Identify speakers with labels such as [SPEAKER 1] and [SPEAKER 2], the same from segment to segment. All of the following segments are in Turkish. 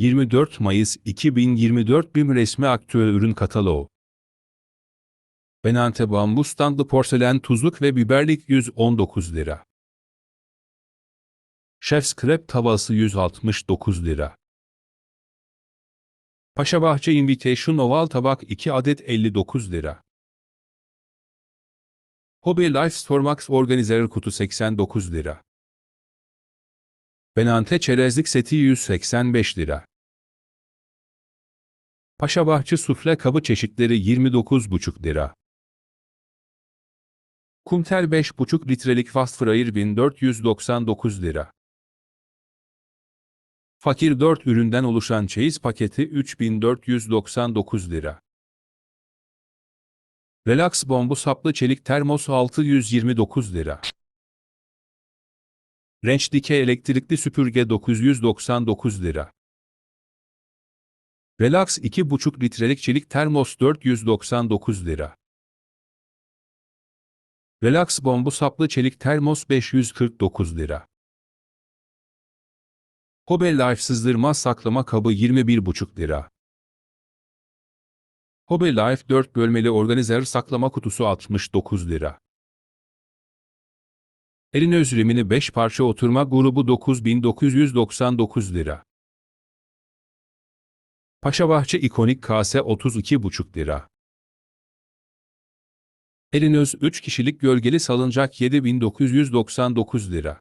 [SPEAKER 1] 24 Mayıs 2024 BİM resmi aktüel ürün kataloğu. Benante bambu standlı porselen tuzluk ve biberlik 119 lira. Chef's Crab tavası 169 lira. Paşabahçe Invitation Oval tabak 2 adet 59 lira. Hobby Life Stormax Organizer kutu 89 lira. Benante çerezlik seti 185 lira. Paşabahçe sufle kabı çeşitleri 29,5 lira. Kumtel 5,5 litrelik fast fryer 1499 lira. Fakir 4 üründen oluşan çeyiz paketi 3499 lira. Relax bombu saplı çelik termos 629 lira. Renç dikey elektrikli süpürge 999 lira. Relax 2,5 litrelik çelik termos 499 lira. Relax bombu saplı çelik termos 549 lira. Hobe Life sızdırmaz saklama kabı 21,5 lira. Hobe Life 4 bölmeli organizer saklama kutusu 69 lira. Elin özlemini 5 parça oturma grubu 9999 lira. Paşabahçe ikonik kase 32,5 lira. Elinöz 3 kişilik gölgeli salıncak 7999 lira.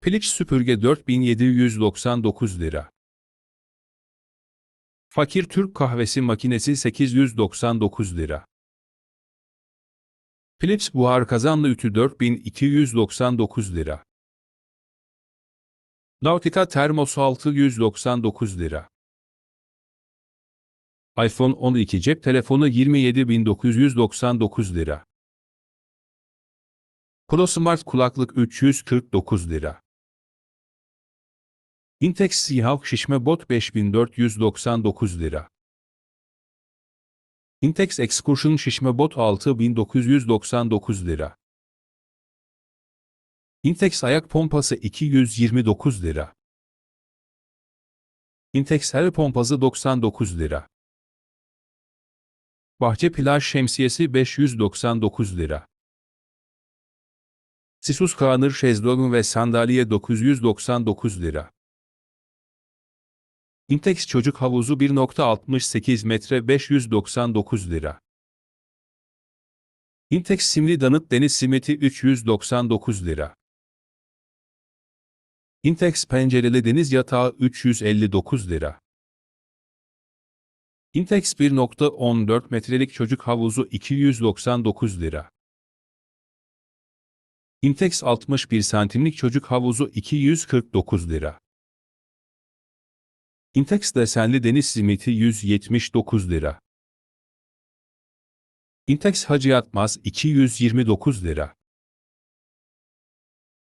[SPEAKER 1] Piliç süpürge 4799 lira. Fakir Türk kahvesi makinesi 899 lira. Philips buhar kazanlı ütü 4299 lira. Nautica termos 699 lira. iPhone 12 cep telefonu 27999 lira. Pro Smart kulaklık 349 lira. Intex Seahawk şişme bot 5499 lira. Intex Excursion şişme bot 6999 lira. Intex ayak pompası 229 lira. Intex el pompası 99 lira. Bahçe plaj şemsiyesi 599 lira. Sisus Kaanır şezlong ve sandalye 999 lira. Intex çocuk havuzu 1.68 metre 599 lira. Intex simli danıt deniz simiti 399 lira. Intex pencereli deniz yatağı 359 lira. Intex 1.14 metrelik çocuk havuzu 299 lira. Intex 61 santimlik çocuk havuzu 249 lira. Intex desenli deniz simiti 179 lira. Intex Hacı Yatmaz 229 lira.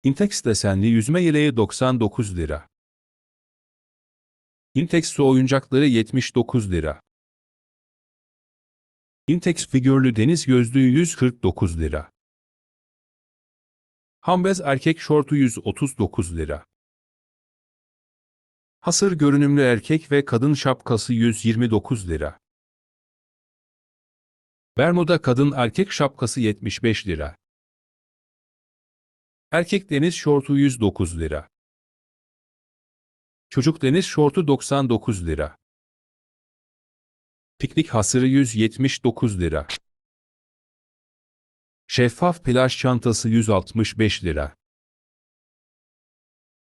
[SPEAKER 1] Intex desenli yüzme yeleği 99 lira. Intex su oyuncakları 79 lira. Intex figürlü deniz gözlüğü 149 lira. Hambez erkek şortu 139 lira. Hasır görünümlü erkek ve kadın şapkası 129 lira. Bermuda kadın erkek şapkası 75 lira. Erkek deniz şortu 109 lira. Çocuk deniz şortu 99 lira. Piknik hasırı 179 lira. Şeffaf plaj çantası 165 lira.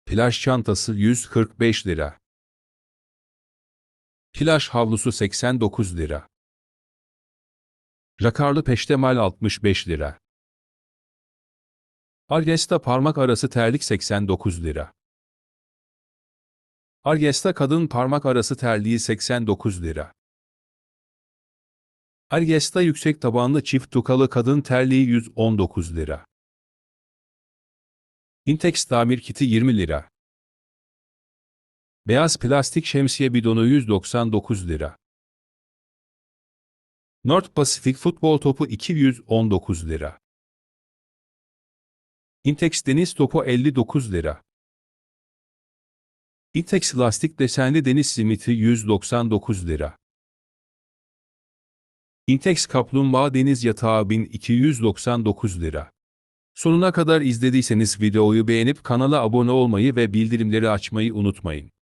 [SPEAKER 1] Plaj çantası 145 lira. Plaj havlusu 89 lira. Rakarlı peştemal 65 lira. Argesta parmak arası terlik 89 lira. Argesta kadın parmak arası terliği 89 lira. Argesta yüksek tabanlı çift tukalı kadın terliği 119 lira. Intex tamir kiti 20 lira. Beyaz plastik şemsiye bidonu 199 lira. North Pacific futbol topu 219 lira. Intex deniz topu 59 lira. Intex lastik desenli deniz simiti 199 lira. Intex kaplumbağa deniz yatağı 1299 lira. Sonuna kadar izlediyseniz videoyu beğenip kanala abone olmayı ve bildirimleri açmayı unutmayın.